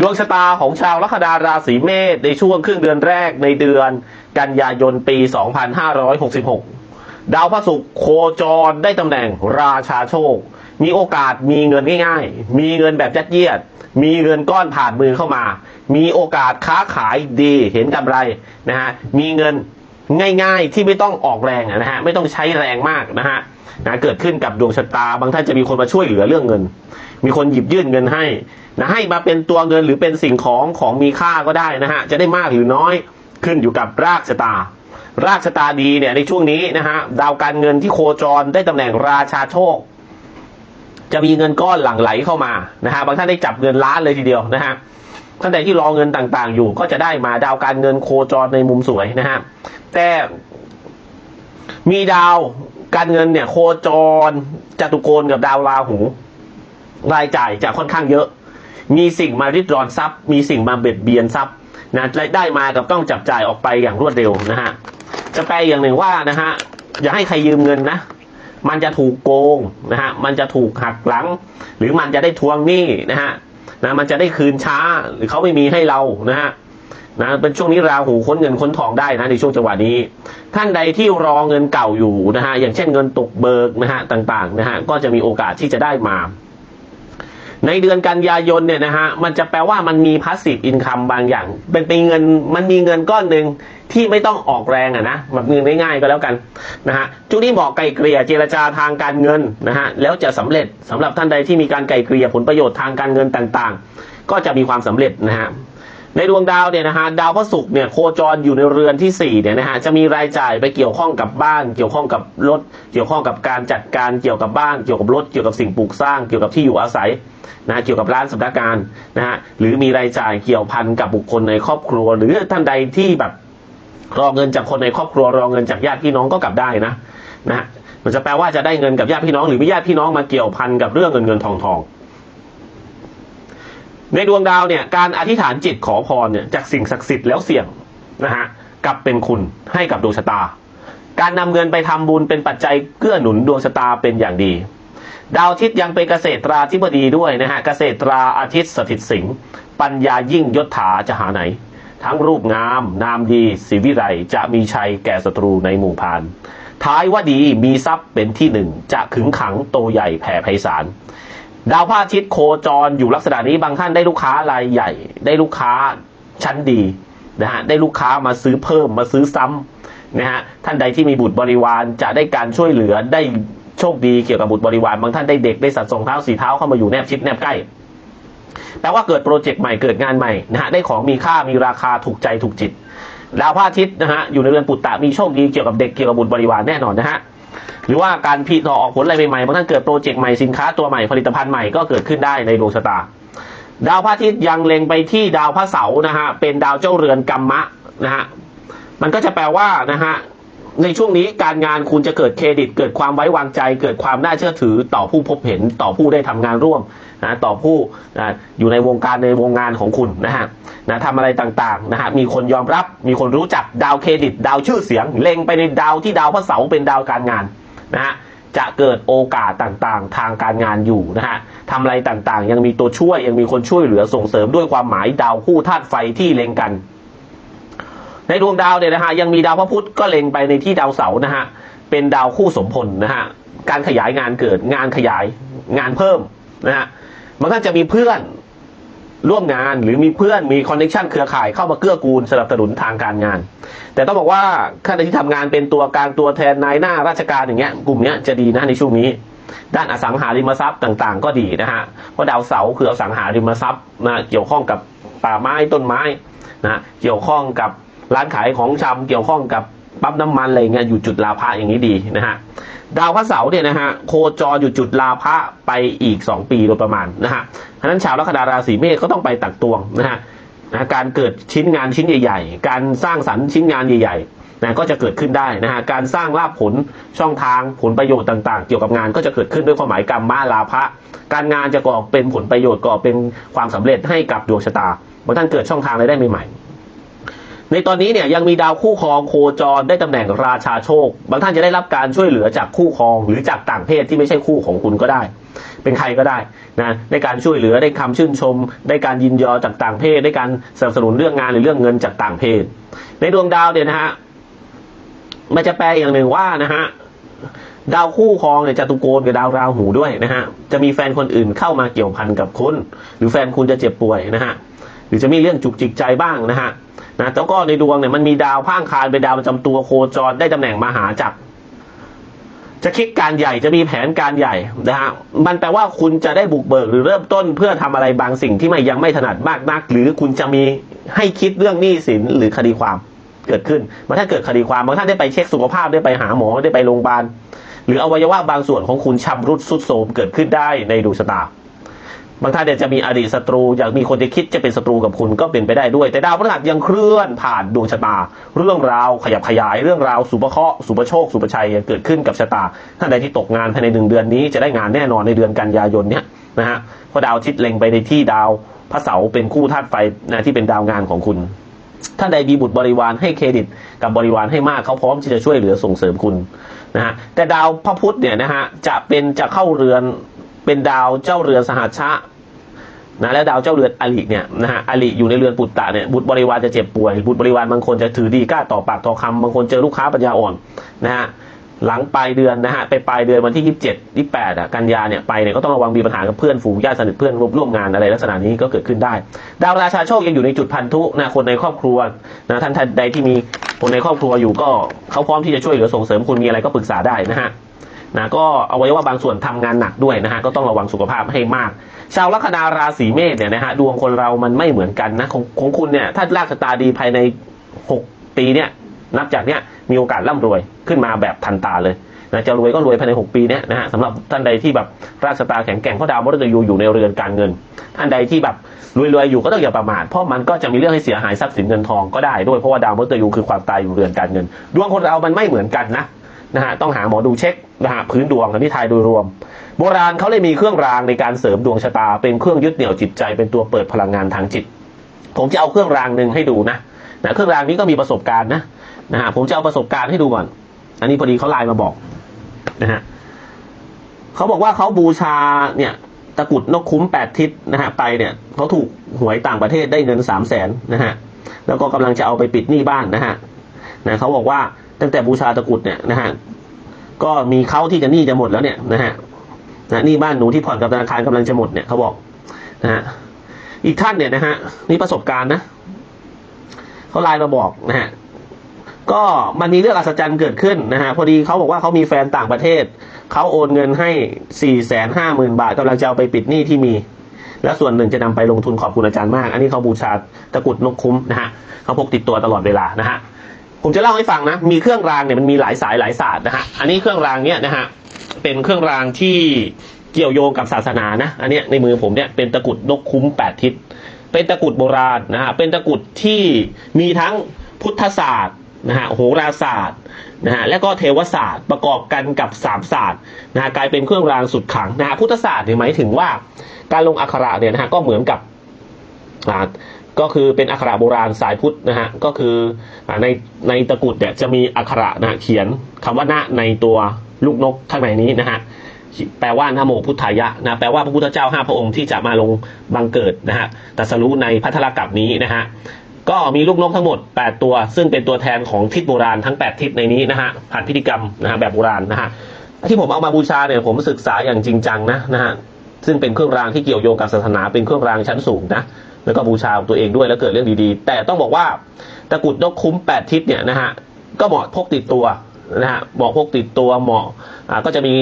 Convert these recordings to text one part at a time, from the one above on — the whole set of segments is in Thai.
ดวงชะตาของชาวลัคนาราศีเมษในช่วงครึ่งเดือนแรกในเดือนกันยายนปี 2566 ดาวพระศุกร์โคจรได้ตำแหน่งราชาโชค มีโอกาสมีเงินง่ายๆ มีเงินแบบยัดเยียด มีเงินก้อนผ่านมือเข้ามา มีโอกาสค้าขายดีเห็นกำไรนะฮะ มีเงินง่าย ๆ ที่ไม่ต้องออกแรงนะฮะ ไม่ต้องใช้แรงมากนะฮะนะเกิดขึ้นกับดวงชะตา บางท่านจะมีคนมาช่วยเหลือเรื่องเงิน มีคนหยิบยื่นเงินให้นะให้มาเป็นตัวเงินหรือเป็นสิ่งของของมีค่าก็ได้นะฮะจะได้มากหรือน้อยขึ้นอยู่กับรากชะตา รากชะตาดีเนี่ยในช่วงนี้นะฮะดาวการเงินที่โคจรได้ตำแหน่งราชาโชค จะมีเงินก้อนหลั่งไหลเข้ามานะฮะบางท่านได้จับเงินล้านเลยทีเดียวนะฮะท่านใดที่รอเงินต่างๆ อยู่ก็จะได้มาดาวการเงินโคจรในมุมสวยนะฮะแต่มีดาวการเงินเนี่ยโคจรจตุโกนกับดาวราหู รายจ่ายจะค่อนข้างเยอะ มีสิ่งมาริดรอนทรัพย์ มีสิ่งมาเบียดเบียนทรัพย์นะรายได้มากับต้องจับจ่ายออกไปอย่างรวดเร็วนะฮะจะแปลอย่างหนึ่งว่านะฮะอย่าให้ใครยืมเงินนะมันจะถูกโกงนะฮะมันจะถูกหักหลัง หรือมันจะได้ทวงหนี้นะฮะนะมันจะได้คืนช้าหรือเขาไม่มีให้เรานะฮะนะเป็นช่วงนี้ราหูค้นเงินค้นทองได้นะในช่วงจังหวะนี้ ท่านใดที่รอเงินเก่าอยู่นะฮะอย่างเช่นเงินตกเบิกนะฮะต่างๆนะฮะก็จะมีโอกาสที่จะได้มา ในเดือนกันยายนเนี่ยนะฮะมันจะแปลว่ามันมีพาสซีฟอินคัมบางอย่าง เป็นเป็นเงินมันมีเงินก้อนหนึ่งที่ไม่ต้องออกแรงอะนะแบบเงินง่ายๆก็แล้วกันนะฮะจุดนี้บอกไก่เกลี่ยเจรจาทางการเงินนะฮะแล้วจะสำเร็จสำหรับท่านใดที่มีการไก่เกลี่ยผลประโยชน์ทางการเงินต่างๆ ก็จะมีความสำเร็จนะฮะ ในดวงดาวเนี่ยนะฮะดาวพระศุกร์เนี่ยโคจรอยู่ในเรือนที่สี่เนี่ยนะฮะจะมีรายจ่ายไปเกี่ยวข้องกับบ้าน เกี่ยวข้องกับรถ เกี่ยวข้องกับการจัดการเกี่ยวกับบ้านเกี่ยวกับรถเกี่ยวกับสิ่งปลูกสร้าง เกี่ยวกับที่อยู่อาศัยนะเกี่ยวกับร้านสำนักงานนะฮะหรือมีรายจ่ายเกี่ยวพันกับบุคคลในครอบครัว หรือท่านใดที่แบบรอเงินจากคนในครอบครัวรอเงินจากญาติพี่น้องก็กลับได้นะนะฮะมันจะแปลว่าจะได้เงินกับญาติพี่น้อง หรือมีญาติพี่น้องมาเกี่ยวพันกับเรื่องเงินเงินทองทอง ในดวงดาวเนี่ยการอธิษฐานจิตขอพรเนี่ยจากสิ่งศักดิ์สิทธิ์แล้วเสี่ยงนะฮะกลับเป็นคุณให้กับดวงชะตา การนำเงินไปทำบุญเป็นปัจจัยเกื้อหนุนดวงชะตาเป็นอย่างดี ดาวอาทิตย์ยังเป็นเกษตราธิบดีด้วยนะฮะเกษตราอาทิตย์สถิตสิงห์ปัญญายิ่งยศถาจะหาไหน ทั้งรูปงาม นามดีศิวิไลจะมีชัยแก่ศัตรูในหมู่พานท้ายว่าดีมีทรัพย์เป็นที่หนึ่งจะขึงขังโตใหญ่แผ่ไพศาล ดาวพระอาทิตย์โคจรอยู่ลักษณะนี้บางท่านได้ลูกค้ารายใหญ่ ได้ลูกค้าชั้นดีนะฮะได้ลูกค้ามาซื้อเพิ่มมาซื้อซ้ำนะฮะท่านใดที่มีบุตรบริวารจะได้การช่วยเหลือได้โชคดีเกี่ยวกับบุตรบริวารบางท่านได้เด็กได้สัตว์สองเท้าสีเท้าเข้ามาอยู่แนบชิดแนบใกล้แปลว่าเกิดโปรเจกต์ใหม่เกิดงานใหม่นะฮะได้ของมีค่ามีราคาถูกใจถูกจิตดาวพระอาทิตย์นะฮะอยู่ในเรือนปุตตะมีโชคดีเกี่ยวกับเด็กเกี่ยวกับบุตรบริวารแน่นอนนะฮะ หรือว่าการพิต่อออกผลอะไรใหม่ๆบางท่านเกิดโปรเจกต์ใหม่สินค้าตัวใหม่ผลิตภัณฑ์ใหม่ก็เกิดขึ้นได้ในดวงชะตา ดาวพระอาทิตย์ยังเล็งไปที่ดาวพระเสาร์นะฮะเป็นดาวเจ้าเรือนกัมมะนะฮะมันก็จะแปลว่านะฮะในช่วงนี้การงานคุณจะเกิดเครดิต เกิดความไว้วางใจ เกิดความน่าเชื่อถือต่อผู้พบเห็นต่อผู้ได้ทำงานร่วมนะต่อผู้นะอยู่ในวงการในวงงานของคุณนะฮะนะทำอะไรต่างๆนะฮะมีคนยอมรับมีคนรู้จักดาวเครดิต ดาวชื่อเสียง เล็งไปในดาวที่ดาวพระเสาร์เป็นดาวการงาน นะฮะจะเกิดโอกาสต่างๆ ทางการงานอยู่นะฮะทำอะไรต่างๆ ยังมีตัวช่วยยังมีคนช่วยเหลือส่งเสริมด้วยความหมายดาวคู่ธาตุไฟที่เล็งกัน ในดวงดาวเนี่ยนะฮะยังมีดาวพระพุธก็เล็งไปในที่ดาวเสาร์นะฮะเป็นดาวคู่สมพลนะฮะการขยายงานเกิดงานขยายงานเพิ่มนะฮะมันก็จะมีเพื่อน ร่วมงานหรือมีเพื่อนมีคอนเนคชันเครือข่ายเข้ามาเกื้อกูลสนับสนุนทางการงาน แต่ต้องบอกว่าท่านที่ทำงานเป็นตัวกลางตัวแทนนายหน้าราชการอย่างเงี้ยกลุ่มเนี้ยจะดีนะในช่วงนี้ ด้านอสังหาริมทรัพย์ต่างๆ ก็ดีนะฮะเพราะดาวเสาร์คืออสังหาริมทรัพย์นะเกี่ยวข้องกับป่าไม้ต้นไม้นะเกี่ยวข้องกับร้านขายของชำเกี่ยวข้องกับปั๊มน้ำมันอะไรเงี้ยอยู่จุดลาภะอย่างนี้ดีนะฮะ ดาวพระเสาร์เนี่ยนะฮะโคจรอยู่จุดลาภะไปอีก 2 ปีโดยประมาณนะฮะฉะนั้นชาวลัคนาราศีเมษก็ต้องไปตักตวงนะฮะนะการเกิดชิ้นงานชิ้นใหญ่ ๆ การสร้างสรรค์ชิ้นงานใหญ่ๆนะก็จะเกิดขึ้นได้นะฮะการสร้างลาภผลช่องทางผลประโยชน์ต่างๆ เกี่ยวกับงานก็จะเกิดขึ้นด้วยความหมายกรรมมาลาภะการงานจะก่อเป็นผลประโยชน์ก่อเป็นความสำเร็จให้กับดวงชะตาบางท่านเกิดช่องทางรายได้ใหม่ๆ ในตอนนี้เนี่ยยังมีดาวคู่ครองโคจรได้ตำแหน่งราชาโชค บางท่านจะได้รับการช่วยเหลือจากคู่ครองหรือจากต่างเพศที่ไม่ใช่คู่ของคุณก็ได้ เป็นใครก็ได้นะได้การช่วยเหลือได้คำชื่นชม ได้การยินยอจากต่างเพศ ได้การสนับสนุนเรื่องงานหรือเรื่องเงินจากต่างเพศ ในดวงดาวเนี่ยนะฮะมันจะแปลอย่างหนึ่งว่านะฮะดาวคู่ครองเนี่ยจะตุโกนกับดาวราหูด้วยนะฮะจะมีแฟนคนอื่นเข้ามาเกี่ยวพันกับคุณหรือแฟนคุณจะเจ็บป่วยนะฮะหรือจะมีเรื่องจุกจิกใจบ้างนะฮะ นะแล้วก็ในดวงเนี่ยมันมีดาวพ่างคารเป็นดาวประจำตัวโคจรได้ตำแหน่งมหาจักรจะคิดการใหญ่จะมีแผนการใหญ่นะฮะมันแปลว่าคุณจะได้บุกเบิกหรือเริ่มต้นเพื่อทำอะไรบางสิ่งที่ไม่ยังไม่ถนัดมากนัก หรือคุณจะมีให้คิดเรื่องหนี้สินหรือคดีความเกิดขึ้นบางท่านเกิดคดีความบางท่านได้ไปเช็คสุขภาพได้ไปหาหมอได้ไปโรงพยาบาลหรืออวัยวะบางส่วนของคุณชำรุดสุดโทรมเกิดขึ้นได้ในดวงชะตา บางท่านเนี่ยจะมีอดีตศัตรูอยากมีคนที่คิดจะเป็นศัตรูกับคุณก็เป็นไปได้ด้วย แต่ดาวพฤหัสยังเคลื่อนผ่านดวงชะตา เรื่องราวขยับขยายเรื่องราวสุภเคราะห์สุภโชค สุภชัยเกิดขึ้นกับชะตา ท่านใดที่ตกงานภายในหนึ่งเดือนนี้จะได้งานแน่นอนในเดือนกันยายนเนี่ยนะฮะเพราะดาวอาทิตย์เล็งไปในที่ดาวพระเสาร์เป็นคู่ธาตุไฟนะที่เป็นดาวงานของคุณท่านใดมีบุตรบริวารให้เครดิตกับบริวารให้มากเขาพร้อมที่จะช่วยเหลือส่งเสริมคุณนะฮะแต่ดาวพระพุธเนี่ยนะฮะจะเป็นจะเข้าเรือน เป็นดาวเจ้าเรือนสหัชชะนะและดาวเจ้าเรือนอลิเนี่ยนะฮะอลิอยู่ในเรือนปุตตะเนี่ยบุตรบริวารจะเจ็บป่วย บุตรบริวารบางคนจะถือดีกล้าต่อปากต่อคำบางคนเจอลูกค้าปัญญาอ่อนนะฮะหลังปลายเดือนนะฮะไปปลายเดือนวันที่ยี่สิบเจ็ดยี่แปดอะกันยาเนี่ยไปเนี่ยก็ต้องระวังมีปัญหากับเพื่อนฝูงญาติสนิทเพื่อนร่วมร่วมงานอะไรลักษณะนี้ก็เกิดขึ้นได้ ดาวราชาโชคยังอยู่ในจุดพันธุนะคนในครอบครัวนะท่านท่านใดที่มีคนในครอบครัวอยู่ก็เขาพร้อมที่จะช่วยเหลือส่งเสริมคุณมีอะไรก็ปรึกษาได้นะฮะ นะก็เอาไว้ว่าบางส่วนทำงานหนักด้วยนะฮะก็ต้องระวังสุขภาพให้มาก ชาวลัคนาราศีเมษเนี่ยนะฮะดวงคนเรามันไม่เหมือนกันนะของของคุณเนี่ยถ้าลากชะตาดีภายใน 6 ปีเนี่ยนับจากเนี้ยมีโอกาสร่ำรวยขึ้นมาแบบทันตาเลยนะจะรวยก็รวยภายใน 6 ปีเนี่ยนะฮะสำหรับท่านใดที่แบบรากชตาแข็งแกร่งเพราะดาวมฤตยูอยู่ในเรือนการเงิน ท่านใดที่แบบรวยๆอยู่ก็ต้องอย่าประมาทเพราะมันก็จะมีเรื่องให้เสียหายทรัพย์สินเงินทองก็ได้ด้วยเพราะว่าดาวมฤตยูคือความตายอยู่เรือนการเงิน ดวงคนเรามันไม่เหมือนกันนะ นะฮะต้องหาหมอดูเช็คนะฮะพื้นดวงอันนี้ทายโดยรวม โบราณเขาเลยมีเครื่องรางในการเสริมดวงชะตา เป็นเครื่องยึดเหนี่ยวจิตใจเป็นตัวเปิดพลังงานทางจิต ผมจะเอาเครื่องรางหนึ่งให้ดูนะนะเครื่องรางนี้ก็มีประสบการณ์นะนะฮะผมจะเอาประสบการณ์ให้ดูก่อน อันนี้พอดีเขาไลน์มาบอกนะฮะเขาบอกว่าเขาบูชาเนี่ยตะกุดนกคุ้มแปดทิศนะฮะไปเนี่ยเขาถูกหวยต่างประเทศได้เงินสามแสนนะฮะแล้วก็กำลังจะเอาไปปิดหนี้บ้านนะฮะนะเขาบอกว่า ตั้งแต่บูชาตะกุดเนี่ยนะฮะก็มีเขาที่จะหนี้จะหมดแล้วเนี่ยนะฮะนะหนี้บ้านหนูที่ผ่อนกับธนาคารกำลังจะหมดเนี่ยเขาบอกนะฮะอีกท่านเนี่ยนะฮะนี่ประสบการณ์นะเขาไลน์มาบอกนะฮะก็มันมีเรื่องอัศจรรย์เกิดขึ้นนะฮะพอดีเขาบอกว่าเขามีแฟนต่างประเทศเขาโอนเงินให้สี่แสนห้าหมื่นบาทกำลังจะเอาไปปิดหนี้ที่มี แล้วส่วนหนึ่งจะนำไปลงทุนขอบคุณอาจารย์มาก อันนี้เขาบูชาตะกุดนกคุ้มนะฮะเขาพกติดตัวตลอดเวลานะฮะ ผมจะเล่าให้ฟังนะ มีเครื่องรางเนี่ยมันมีหลายสายหลายศาสตร์นะฮะ อันนี้เครื่องรางเนี่ยนะฮะ เป็นเครื่องรางที่เกี่ยวโยงกับศาสนานะ อันนี้ในมือผมเนี่ยเป็นตะกุดนกคุ้มแปดทิศ เป็นตะกุดโบราณนะฮะ เป็นตะกุดที่มีทั้งพุทธศาสตร์นะฮะ โหราศาสตร์นะฮะ และก็เทวศาสตร์ประกอบกันกับสามศาสตร์นะฮะกลายเป็นเครื่องรางสุดขังนะฮะ พุทธศาสตร์เนี่ยหมายถึงว่าการลงอักขระเนี่ยนะฮะก็เหมือนกับ ก็คือเป็นอักขระโบราณสายพุทธนะฮะก็คือในในตะกุดเนี่ยจะมีอักขระนะเขียนคำว่าณในตัวลูกนกข้างในนี้นะฮะแปลว่านะโมพุทธายะนะแปลว่าพระพุทธเจ้าห้าพระองค์ที่จะมาลงบังเกิดนะฮะตัสรู้ในพัทธลกับนี้นะฮะก็มีลูกนกทั้งหมด 8 ตัว ซึ่งเป็นตัวแทนของทิศโบราณทั้ง 8 ทิศในนี้นะฮะผ่านพิธีกรรมนะฮะแบบโบราณนะฮะที่ผมเอามาบูชาเนี่ยผมศึกษาอย่างจริงจังนะนะฮะซึ่งเป็นเครื่องรางที่เกี่ยวโยงกับศาสนาเป็นเครื่องรางชั้นสูงนะ แล้วก็บูชาตัวเองด้วยแล้วเกิดเรื่องดีๆ แต่ต้องบอกว่าตะกุดนกคุ้มแปดทิศเนี่ยนะฮะก็เหมาะพกติดตัวนะฮะเหมาะพกติดตัวเหมาะอ่าก็จะมี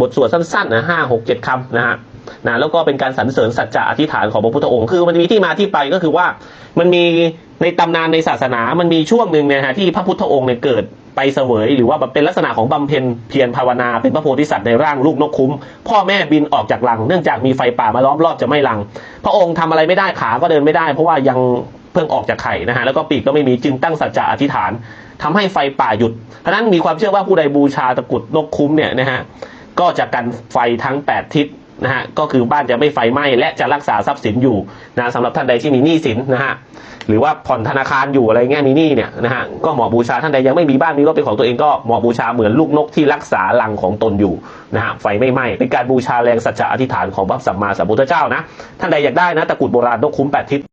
บทสวดสั้นๆนะห้าหกเจ็ดคำนะฮะนะแล้วก็เป็นการสรรเสริญสัจจะอธิษฐานของพระพุทธองค์ คือมันมีที่มาที่ไปก็คือว่ามันมี ในตำนานในศาสนามันมีช่วงหนึ่งเนี่ยฮะที่พระพุทธองค์เนี่ยเกิดไปเสวย หรือว่าแบบเป็นลักษณะของบำเพ็ญเพียรภาวนาเป็นพระโพธิสัตว์ในร่างลูกนกคุ้ม พ่อแม่บินออกจากรัง เนื่องจากมีไฟป่ามาล้อมรอบจะไม่รัง พระองค์ทำอะไรไม่ได้ขาก็เดินไม่ได้ เพราะว่ายังเพิ่งออกจากไข่นะฮะแล้วก็ปีกก็ไม่มีจึงตั้งสัจจะอธิษฐานทำให้ไฟป่าหยุดเพราะนั้นมีความเชื่อว่าผู้ใดบูชาตะกุดนกคุ้มเนี่ยนะฮะก็จะกันไฟทั้ง 8 ทิศ นะฮะก็คือบ้านจะไม่ไฟไหม้และจะรักษาทรัพย์สินอยู่นะสำหรับท่านใดที่มีหนี้สินนะฮะหรือว่าผ่อนธนาคารอยู่อะไรเงี้ยมีหนี้เนี่ยนะฮะก็เหมาะบูชาท่านใดยังไม่มีบ้านมีรถเป็นของตัวเองก็เหมาะบูชาเหมือนลูกนกที่รักษาลังของตนอยู่นะฮะไฟไม่ไหม้เป็นการบูชาแรงสัจจะอธิษฐานของพระสัมมาสัมพุทธเจ้านะท่านใดอยากได้นะตะกรุดโบราณนกคุ้มแปดทิศ